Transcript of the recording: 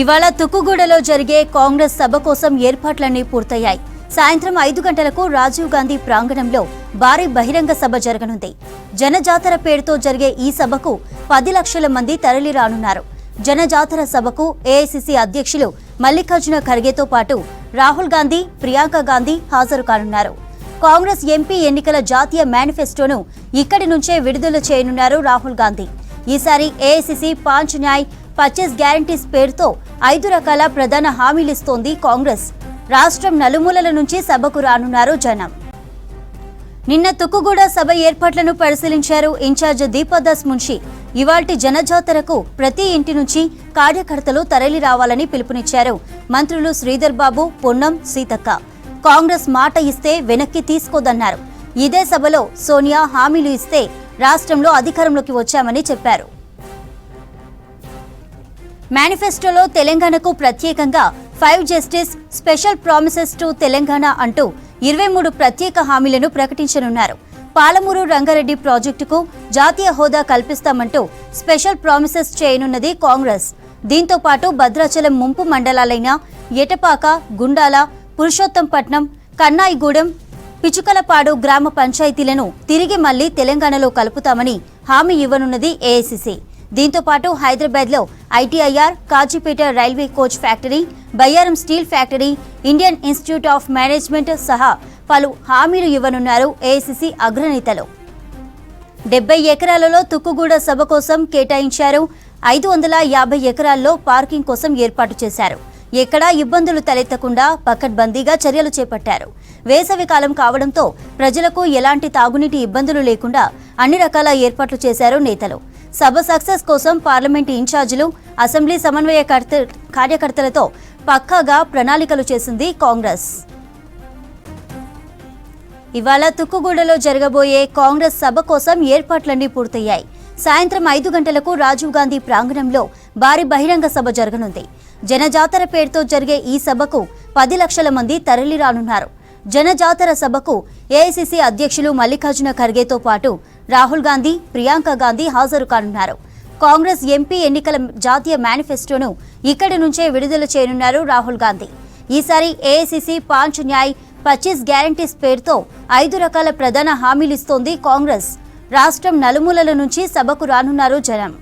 ఇవాళ తుక్కుగూడలో జరిగే కాంగ్రెస్ సభ కోసం ఏర్పాట్లన్నీ పూర్తయ్యాయి. సాయంత్రం ఐదు గంటలకు రాజీవ్ గాంధీ ప్రాంగణంలో భారీ బహిరంగ సభ జరగనుంది. జనజాతర పేరుతో జరిగే ఈ సభకు పది లక్షల మంది తరలి రానున్నారు జనజాతర సభకు ఏఐసిసి అధ్యక్షులు మల్లికార్జున ఖర్గేతో పాటు రాహుల్ గాంధీ ప్రియాంక గాంధీ హాజరు కానున్నారు. కాంగ్రెస్ ఎంపీ ఎన్నికల జాతీయ మేనిఫెస్టోను ఇక్కడి నుంచే విడుదల చేయనున్నారు రాహుల్ గాంధీ. ఈసారి ఏఐసిసి పాంచ్ న్యాయ్ పర్చేస్ గ్యారంటీస్ పేరుతో ఐదు రకాల ప్రధాన హామీలిస్తోంది కాంగ్రెస్. రాష్ట్రం నలుమూలల నుంచి సభకు రానున్నారు జనం. నిన్న తుక్కుగూడ సభ ఏర్పాట్లను పరిశీలించారు ఇన్ఛార్జ్ దీపదాస్ మున్షి. ఇవాల్టి జనజాతరకు ప్రతి ఇంటి నుంచి కార్యకర్తలు తరలి రావాలని పిలుపునిచ్చారు. మంత్రులు శ్రీధర్ బాబు పొన్నం సీతక్క. కాంగ్రెస్ మాట ఇస్తే వెనక్కి తీసుకోదన్నారు. ఇదే సభలో సోనియా హామీలు ఇస్తే రాష్ట్రంలో అధికారంలోకి వచ్చామని చెప్పారు. మేనిఫెస్టోలో తెలంగాణకు ప్రత్యేకంగా five justice special promises to Telangana అంటూ ఇరవై మూడు ప్రత్యేక హామీలను ప్రకటించనున్నారు. పాలమూరు రంగారెడ్డి ప్రాజెక్టుకు జాతీయ హోదా కల్పిస్తామంటూ స్పెషల్ ప్రామిసెస్ చేయనున్నది కాంగ్రెస్. దీంతో పాటు భద్రాచలం ముంపు మండలాలైన ఎటపాక గుండాల పురుషోత్తంపట్నం కన్నాయిగూడెం పిచుకలపాడు గ్రామ పంచాయతీలను తిరిగి మళ్ళీ తెలంగాణలో కలుపుతామని హామీ ఇవ్వనున్నది ఏఐసిసి. దీంతో పాటు హైదరాబాద్లో ITIR Kazipet railway coach factory Bayyaram steel factory Indian Institute of Management సహా పలు హామీలు ఇవ్వనున్నారు ఏఐసిసి అగ్రనేతలు. డెబ్బై ఎకరాలలో తుక్కుగూడ సభ కోసం కేటాయించారు. ఐదు వందల యాభై ఎకరాల్లో పార్కింగ్ కోసం ఏర్పాటు చేశారు. ఎక్కడా ఇబ్బందులు తలెత్తకుండా పకడ్బందీగా చర్యలు చేపట్టారు. వేసవి కాలం కావడంతో ప్రజలకు ఎలాంటి తాగునీటి ఇబ్బందులు లేకుండా అన్ని రకాల ఏర్పాట్లు చేశారు నేతలు. సభ సక్సెస్ కోసం పార్లమెంటు ఇన్ఛార్జీలు అసెంబ్లీ సమన్వయ కార్యకర్తలతో పక్కాగా ప్రణాళికలు చేసింది కాంగ్రెస్. ఇవాళ తుక్కుగూడలో జరగబోయే కాంగ్రెస్ సభ కోసం ఏర్పాట్లన్నీ పూర్తయ్యాయి. సాయంత్రం ఐదు గంటలకు రాజీవ్ గాంధీ ప్రాంగణంలో భారీ బహిరంగ సభ జరగనుంది. జనజాతర పేరుతో జరిగే ఈ సభకు పది లక్షల మంది తరలిరానున్నారు. జనజాతర సభకు ఏఐసిసి అధ్యక్షులు మల్లికార్జున ఖర్గేతో పాటు రాహుల్ గాంధీ ప్రియాంక గాంధీ హాజరు కానున్నారు. కాంగ్రెస్ ఎంపీ ఎన్నికల జాతీయ మేనిఫెస్టోను ఇక్కడి నుంచే విడుదల చేయనున్నారు రాహుల్ గాంధీ. ఈసారి ఏఐసిసి పాంచ్ న్యాయ్ పచ్చీస్ గ్యారంటీస్ పేరుతో ఐదు రకాల ప్రధాన హామీలిస్తోంది కాంగ్రెస్. రాష్ట్రం నలుమూలల నుంచి సభకు రానున్నారు జనం.